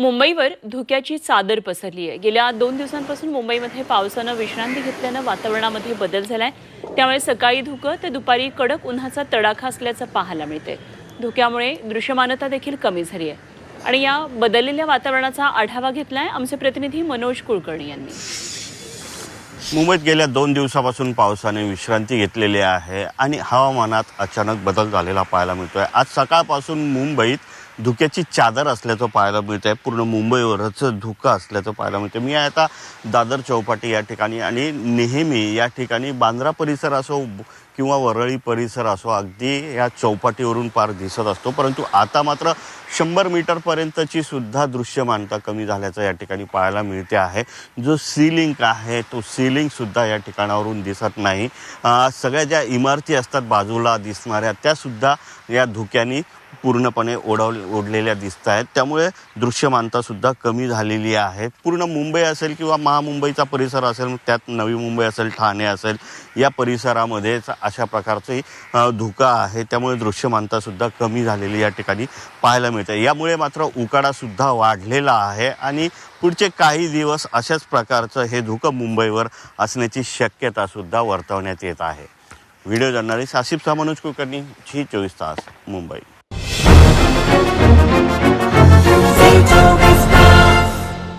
मुंबईवर धुक्याची चादर पसरली आहे. गेल्या दोन दिवसांपासून मुंबईमध्ये पावसानं विश्रांती घेतल्यानं वातावरणामध्ये बदल झालाय. त्यामुळे सकाळी धुकं तर दुपारी कडक उन्हाचा तडाखा असल्याचं पाहायला मिळते धुक्यामुळे दृश्यमानता देखील कमी झाली आहे. आणि या बदललेल्या वातावरणाचा आढावा घेतलाय आमचे प्रतिनिधी मनोज कुलकर्णी यांनी. मुंबईत गेल्या दोन दिवसापासून पावसाने विश्रांती घेतलेली आहे आणि हवामानात अचानक बदल झालेला पाहायला मिळतोय. आज सकाळपासून मुंबईत धुक्याची चादर असल्याचं पाहायला मिळत आहे पूर्ण मुंबईवरच धुकं असल्याचं पाहायला मिळतं मी आहे आता दादर चौपाटी या ठिकाणी आणि नेहमी या ठिकाणी बांद्रा परिसर असो किंवा वरळी परिसर असो अगदी या चौपाटीवरून पार दिसत असतो. परंतु आता मात्र शंभर मीटरपर्यंतची सुद्धा दृश्यमानता कमी झाल्याचं या ठिकाणी पाहायला मिळते आहे. जो सीलिंग आहे तो सीलिंगसुद्धा या ठिकाणावरून दिसत नाही. सगळ्या ज्या इमारती असतात बाजूला दिसणाऱ्या त्यासुद्धा या धुक्याने पूर्णपणे ओढव ओढलेल्या दिसत आहेत. त्यामुळे दृश्यमानतासुद्धा कमी झालेली आहे. पूर्ण मुंबई असेल किंवा महामुंबईचा परिसर असेल त्यात नवी मुंबई असेल ठाणे असेल या परिसरामध्येच अशा प्रकारचंही धोका आहे त्यामुळे दृश्यमानतासुद्धा कमी झालेली या ठिकाणी पाहायला मिळते. यामुळे मात्र उकाडासुद्धा वाढलेला आहे आणि पुढचे काही दिवस अशाच प्रकारचं हे धुकं मुंबईवर असण्याची शक्यतासुद्धा वर्तवण्यात येत आहे. व्हिडिओ जर्नलिस्ट आसिफ मनोज कुलकर्णी झी चोवीस तास मुंबई.